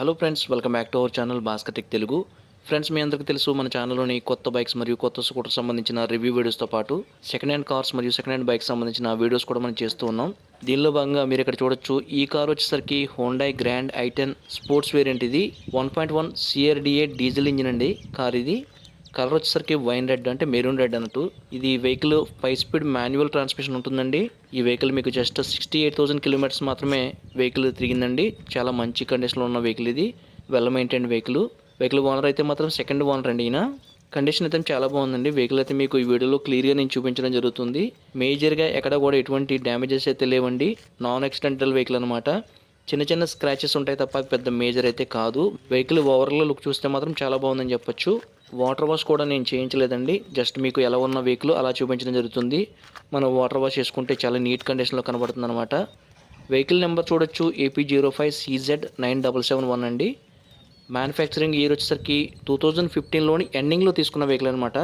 Hello friends welcome back to our channel Bhaskar tech Telugu friends మీ అందరికీ తెలుసు మన ఛానల్లోని కొత్త బైక్స్ మరియు కొత్త స్కూటర్ సంబంధించిన రివ్యూ వీడియోస్తో పాటు సెకండ్ హ్యాండ్ కార్స్ మరియు సెకండ్ హ్యాండ్ బైక్స్ సంబంధించిన వీడియోస్ కూడా మనం చేస్తూ ఉన్నాం. దీనిలో భాగంగా మీరు ఇక్కడ చూడొచ్చు ఈ కార్ వచ్చేసరికి Hyundai grand i ten sports variant ఇది. One point one CRDA diesel engine అండి కార్ ఇది. కలర్ వచ్చేసరికి వైన్ రెడ్ అంటే మెరూన్ రెడ్ అన్నట్టు. ఇది vehicle five speed manual transmission ఉంటుందండి. ఈ వెహికల్ మీకు just sixty eight thousand kilometres మాత్రమే వెహికల్ తిరిగిందండి. చాలా మంచి కండిషన్లో ఉన్న వెహికల్ ఇది. Well maintain vehicle vehicle owner అయితే మాత్రం సెకండ్ ఓనర్ అండి ఈయన. కండిషన్ అయితే చాలా బాగుందండి. వెహికల్ అయితే మీకు ఈ వీడియోలో క్లియర్గా నేను చూపించడం జరుగుతుంది. మేజర్గా ఎక్కడ కూడా ఎటువంటి డ్యామేజెస్ అయితే లేవండి. నాన్ యాక్సిడెంటల్ వెహికల్ అనమాట చిన్న చిన్న స్క్రాచెస్ ఉంటాయి తప్ప పెద్ద మేజర్ అయితే కాదు. వెహికల్ ఓవరాల్ లుక్ చూస్తే మాత్రం చాలా బాగుందని చెప్పొచ్చు. వాటర్ వాష్ కూడా నేను చేయించలేదండి. జస్ట్ మీకు ఎలా ఉన్న వెహికల్ అలా చూపించడం జరుగుతుంది. మనం వాటర్ వాష్ చేసుకుంటే చాలా నీట్ కండిషన్లో కనబడుతుంది అనమాట వెహికల్ నెంబర్ చూడొచ్చు AP zero five CZ nine double seven one అండి. మ్యానుఫ్యాక్చరింగ్ ఇయర్ వచ్చేసరికి టూ థౌజండ్ ఫిఫ్టీన్లోని ఎండింగ్లో తీసుకున్న వెహికల్ అనమాట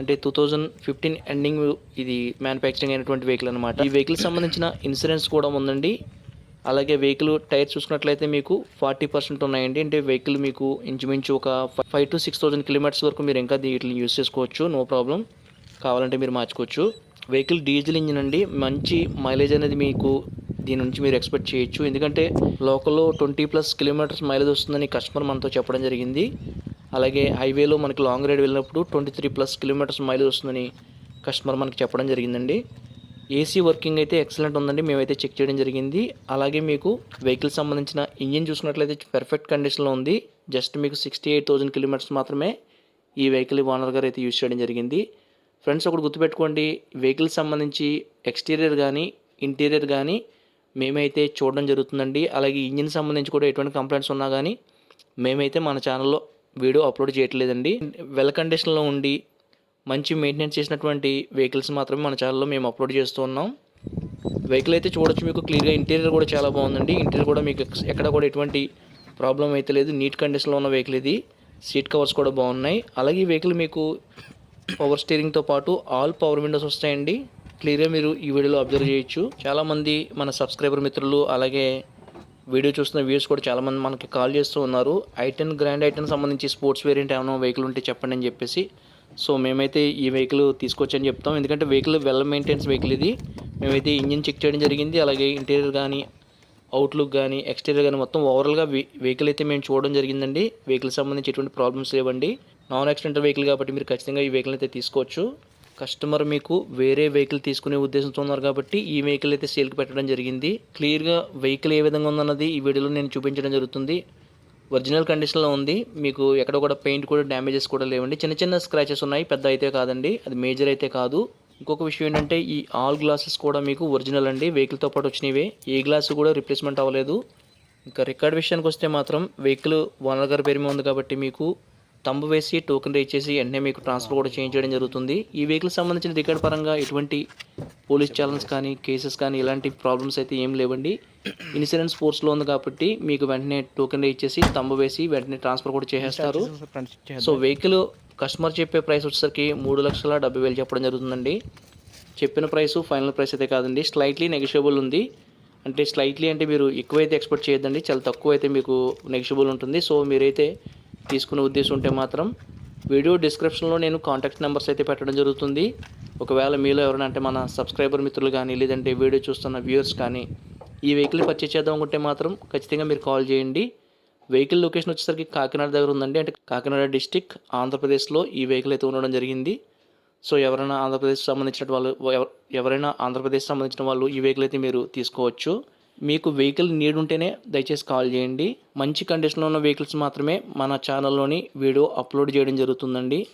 అంటే టూ థౌజండ్ ఫిఫ్టీన్ ఎండింగ్ ఇది మ్యానుఫ్యాక్చరింగ్ అయినటువంటి వెహికల్ అనమాట ఈ వెహికల్ సంబంధించిన ఇన్సూరెన్స్ కూడా ఉందండి. అలాగే వెహికల్ టైర్ చూసుకున్నట్లయితే మీకు ఫార్టీ పర్సెంట్ ఉన్నాయండి. అంటే వెహికల్ మీకు ఇంచుమించు ఒక five to six thousand kilometres వరకు మీరు ఇంకా వీటిని యూస్ చేసుకోవచ్చు. No problem. కావాలంటే మీరు మార్చుకోవచ్చు. వెహికల్ డీజిల్ ఇంజిన్ అండి. మంచి మైలేజ్ అనేది మీకు దీని నుంచి మీరు ఎక్స్పెక్ట్ చేయొచ్చు. ఎందుకంటే లోకల్లో ట్వంటీ ప్లస్ కిలోమీటర్స్ మైలేజ్ వస్తుందని కస్టమర్ మనతో చెప్పడం జరిగింది. అలాగే హైవేలో మనకి లాంగ్ రైడ్ వెళ్ళినప్పుడు twenty three plus kilometres mileage వస్తుందని కస్టమర్ మనకి చెప్పడం జరిగిందండి. ఏసీ వర్కింగ్ అయితే ఎక్సలెంట్ ఉందండి. మేమైతే చెక్ చేయడం జరిగింది. అలాగే మీకు వెహికల్ సంబంధించిన ఇంజిన్ చూసినట్లయితే పర్ఫెక్ట్ కండిషన్లో ఉంది. జస్ట్ మీకు సిక్స్టీ ఎయిట్ థౌసండ్ కిలోమీటర్స్ మాత్రమే ఈ వెహికల్ ఓనర్ గారు అయితే యూజ్ చేయడం జరిగింది. ఫ్రెండ్స్ ఒకటి గుర్తుపెట్టుకోండి. వెహికల్ సంబంధించి ఎక్స్టీరియర్ కానీ ఇంటీరియర్ కానీ మేమైతే చూడడం జరుగుతుందండి. అలాగే ఇంజిన్ సంబంధించి కూడా ఎటువంటి కంప్లైంట్స్ ఉన్నా కానీ మేమైతే మన ఛానల్లో వీడియో అప్లోడ్ చేయట్లేదండి. వెల్ కండిషన్లో ఉండి మంచి మెయింటెనెన్స్ చేసినటువంటి వెహికల్స్ మాత్రమే మన ఛానల్లో మేము అప్లోడ్ చేస్తూ ఉన్నాం. వెహికల్ అయితే చూడొచ్చు మీకు క్లియర్గా ఇంటీరియర్ కూడా చాలా బాగుందండి. ఇంటీరియర్ కూడా మీకు ఎక్కడ కూడా ఎటువంటి ప్రాబ్లం అయితే లేదు. నీట్ కండిషన్లో ఉన్న వెహికల్ ఇది. సీట్ కవర్స్ కూడా బాగున్నాయి. అలాగే ఈ వెహికల్ మీకు పవర్ స్టీరింగ్తో పాటు ఆల్ పవర్ విండోస్ వస్తాయండి. క్లియర్గా మీరు ఈ వీడియోలో అబ్జర్వ్ చేయొచ్చు. చాలామంది మన సబ్స్క్రైబర్ మిత్రులు అలాగే వీడియో చూస్తున్న వ్యూస్ కూడా చాలామంది మనకి కాల్ చేస్తూ ఉన్నారు. ఐటెన్ గ్రాండ్ ఐటెన్ సంబంధించి స్పోర్ట్స్ వేరియంట్ ఏమైనా వెహికల్ ఉంటే చెప్పండి అని చెప్పేసి సో మేమైతే ఈ వెహికల్ తీసుకొచ్చని చెప్తాం. ఎందుకంటే వెహికల్ వెల్ మెయింటెన్స్ వెహికల్ ఇది. మేమైతే ఇంజిన్ చెక్ చేయడం జరిగింది. అలాగే ఇంటీరియర్ కానీ అవుట్లుక్ కానీ ఎక్స్టీరియర్ కానీ మొత్తం ఓవరాల్గా వెహికల్ అయితే మేము చూడడం జరిగిందండి. వెహికల్ సంబంధించి ఎటువంటి ప్రాబ్లమ్స్ లేవండి. నాన్ యాక్సిడెంటల్ వెహికల్ కాబట్టి మీరు ఖచ్చితంగా ఈ వెహికల్ అయితే తీసుకోవచ్చు. కస్టమర్ మీకు వేరే వెహికల్ తీసుకునే ఉద్దేశంతో ఉన్నారు కాబట్టి ఈ వెహికల్ అయితే సేల్కి పెట్టడం జరిగింది. క్లియర్గా వెహికల్ ఏ విధంగా ఉందన్నది ఈ వీడియోలో నేను చూపించడం జరుగుతుంది. ఒరిజినల్ కండిషన్లో ఉంది. మీకు ఎక్కడ కూడా పెయింట్ కూడా డ్యామేజెస్ కూడా లేవండి. చిన్న చిన్న స్క్రాచెస్ ఉన్నాయి. పెద్ద అయితే కాదండి. అది మేజర్ అయితే కాదు. ఇంకొక విషయం ఏంటంటే ఈ ఆల్ గ్లాసెస్ కూడా మీకు ఒరిజినల్ అండి. వెహికల్తో పాటు వచ్చినవే. ఏ గ్లాస్ కూడా రిప్లేస్మెంట్ అవ్వలేదు. ఇంకా రికార్డ్ విషయానికి వస్తే మాత్రం వెహికల్ ఓనర్ గారి పేరు మీద ఉంది కాబట్టి మీకు తంబు వేసి టోకెన్ రేజ్ చేసి వెంటనే మీకు ట్రాన్స్ఫర్ కూడా చేయించడం జరుగుతుంది. ఈ వెహికల్ సంబంధించిన రికార్డ్ పరంగా ఎటువంటి పోలీస్ ఛాలెంజ్ కానీ కేసెస్ కానీ ఇలాంటి ప్రాబ్లమ్స్ అయితే ఏం లేవండి. ఇన్సూరెన్స్ ఫోర్స్లో ఉంది కాబట్టి మీకు వెంటనే టోకెన్ రేజ్ చేసి తంబు వేసి వెంటనే ట్రాన్స్ఫర్ కూడా చేసేస్తారు. సో వెహికల్ కస్టమర్ చెప్పే ప్రైస్ వచ్చేసరికి మూడు లక్షల డెబ్బై వేలు చెప్పడం జరుగుతుందండి. చెప్పిన ప్రైస్ ఫైనల్ ప్రైస్ అయితే కాదండి. స్లైట్లీ నెగిషియబుల్ ఉంది. అంటే స్లైట్లీ అంటే మీరు ఎక్కువైతే ఎక్స్పెక్ట్ చేయొద్దండి. చాలా తక్కువ అయితే మీకు నెగిషియబుల్ ఉంటుంది. సో మీరైతే తీసుకునే ఉద్దేశం ఉంటే మాత్రం వీడియో డిస్క్రిప్షన్లో నేను కాంటాక్ట్ నెంబర్స్ అయితే పెట్టడం జరుగుతుంది. ఒకవేళ మీలో ఎవరైనా అంటే మన సబ్స్క్రైబర్ మిత్రులు కానీ లేదంటే వీడియో చూస్తున్న వ్యూవర్స్ కానీ ఈ వెహికల్ పర్చేస్ చేద్దాం అనుకుంటే మాత్రం ఖచ్చితంగా మీరు కాల్ చేయండి. వెహికల్ లొకేషన్ వచ్చేసరికి కాకినాడ దగ్గర ఉందండి. అంటే కాకినాడ డిస్టిక్ ఆంధ్రప్రదేశ్లో ఈ వెహికల్ అయితే ఉండడం జరిగింది. సో ఎవరైనా ఆంధ్రప్రదేశ్ సంబంధించిన వాళ్ళు ఎవరైనా ఆంధ్రప్రదేశ్ సంబంధించిన వాళ్ళు ఈ వెహికల్ అయితే మీరు తీసుకోవచ్చు. మీకు వెహికల్ నీడ్ ఉంటేనే దయచేసి కాల్ చేయండి. మంచి కండిషన్లో ఉన్న వెహికల్స్ మాత్రమే మన ఛానల్లోని వీడియో అప్లోడ్ చేయడం జరుగుతుందండి.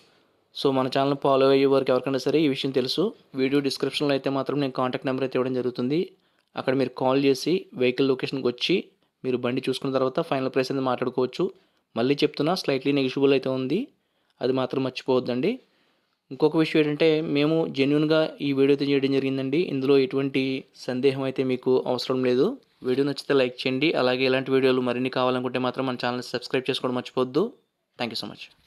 సో మన ఛానల్ ఫాలో అయ్యే వారికి ఎవరికైనా సరే ఈ విషయం తెలుసు. వీడియో డిస్క్రిప్షన్లో అయితే మాత్రం నేను కాంటాక్ట్ నెంబర్ అయితే ఇవ్వడం జరుగుతుంది. అక్కడ మీరు కాల్ చేసి వెహికల్ లొకేషన్కి వచ్చి మీరు బండి చూసుకున్న తర్వాత ఫైనల్ ప్రైస్ అనేది మాట్లాడుకోవచ్చు. మళ్ళీ చెప్తున్నా స్లైట్లీ నెగిషియబుల్ అయితే ఉంది. అది మాత్రం మర్చిపోవద్దండి. ఇంకొక విషయం ఏంటంటే మేము జెన్యున్గా ఈ వీడియో చేయడం జరిగిందండి. ఇందులో ఎటువంటి సందేహం అయితే మీకు అవసరం లేదు. వీడియో నచ్చితే లైక్ చేయండి. అలాగే ఇలాంటి వీడియోలు మరిన్ని కావాలనుకుంటే మాత్రం మన ఛానల్ సబ్స్క్రైబ్ చేసుకోవడం మర్చిపోద్దు థ్యాంక్ యూ సో మచ్